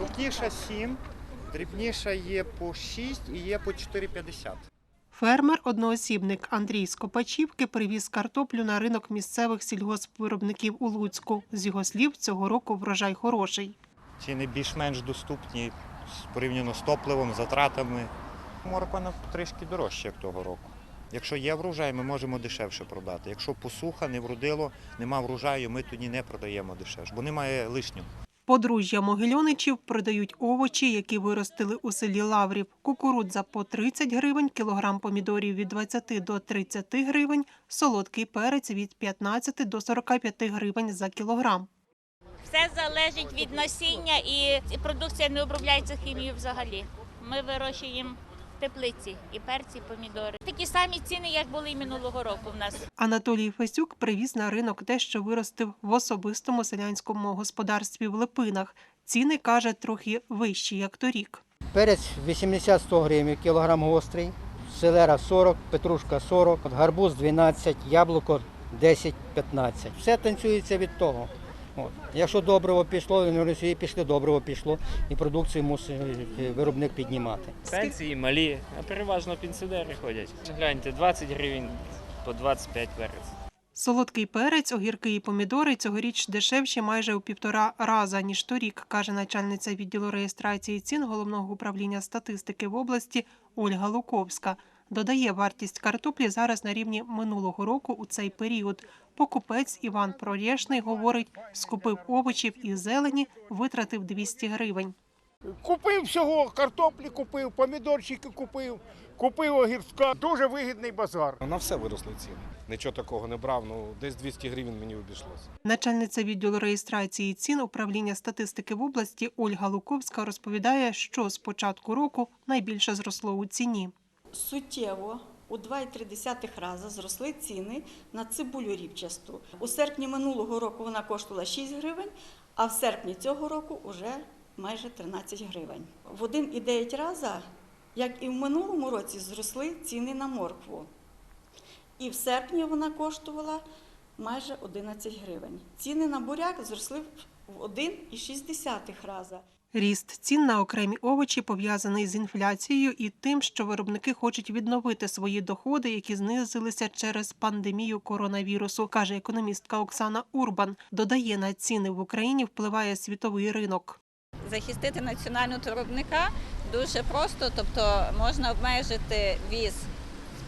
Крупніша 7, дрібніша є по 6 і є по 4,50. Фермер одноосібник Андрій з Копачівки привіз картоплю на ринок місцевих сільгоспвиробників у Луцьку. З його слів, цього року врожай хороший. Ціни більш-менш доступні порівняно з топливом, затратами. Морква на трішки дорожче, як того року. Якщо є врожай, ми можемо дешевше продати. Якщо посуха, не вродило, нема врожаю, ми тоді не продаємо дешевше, бо немає лишнього. Подружжя Могильоничів продають овочі, які виростили у селі Лаврів. Кукурудза по 30 гривень, кілограм помідорів від 20 до 30 гривень, солодкий перець від 15 до 45 гривень за кілограм. Все залежить від насіння і продукція не обробляється хімією взагалі. Ми вирощуємо теплиці і перці, і помідори. Такі самі ціни, як були і минулого року в нас. Анатолій Фесюк привіз на ринок те, що виростив в особистому селянському господарстві в Липинах. Ціни, каже, трохи вищі, як торік. Перець 80-100 гривень, кілограм гострий, селера 40, петрушка 40, гарбуз 12, яблуко 10-15. Все танцюється від того. От. Якщо добриво пішло, на Росії пішли, добриво пішло, і продукцію мусить е, виробник піднімати. Пенсії малі, а переважно пенсіонери ходять. Гляньте, 20 гривень по 25 перець. Солодкий перець, огірки і помідори цьогоріч дешевші майже у півтора раза, ніж торік, каже начальниця відділу реєстрації цін головного управління статистики в області Ольга Луковська. Додає, вартість картоплі зараз на рівні минулого року у цей період. Покупець Іван Прорєшний говорить, скупив овочів і зелені, витратив 200 гривень. Купив всього, картоплі купив, помідорчики купив, купив огірка. Дуже вигідний базар. На все виросли ціни. Нічого такого не брав, ну десь 200 гривень мені обійшлося. Начальниця відділу реєстрації цін управління статистики в області Ольга Луковська розповідає, що з початку року найбільше зросло у ціні. суттєво у 2,3 рази зросли ціни на цибулю ріпчасту. У серпні минулого року вона коштувала 6 гривень, а в серпні цього року вже майже 13 гривень. В 1,9 рази, як і в минулому році, зросли ціни на моркву. І в серпні вона коштувала майже 11 гривень. Ціни на буряк зросли в 1,6 рази. Ріст цін на окремі овочі пов'язаний з інфляцією і тим, що виробники хочуть відновити свої доходи, які знизилися через пандемію коронавірусу, каже економістка Оксана Урбан. Додає, на ціни в Україні впливає світовий ринок. захистити національного виробника дуже просто, тобто можна обмежити віз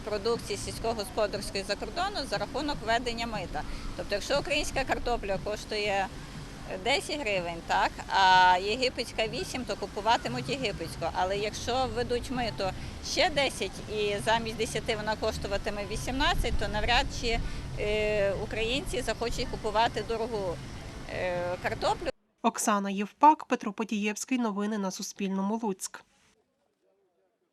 продукції сільськогосподарської за кордону за рахунок введення мита. Тобто, якщо українська картопля коштує 10 гривень, так, а єгипетська 8, то купуватимуть єгипетську. Але якщо введуть мито ще 10 і замість 10 вона коштуватиме 18, то навряд чи е, українці захочуть купувати дорогу е, картоплю. Оксана Євпак, Петро Потієвський. Новини на Суспільному. Луцьк.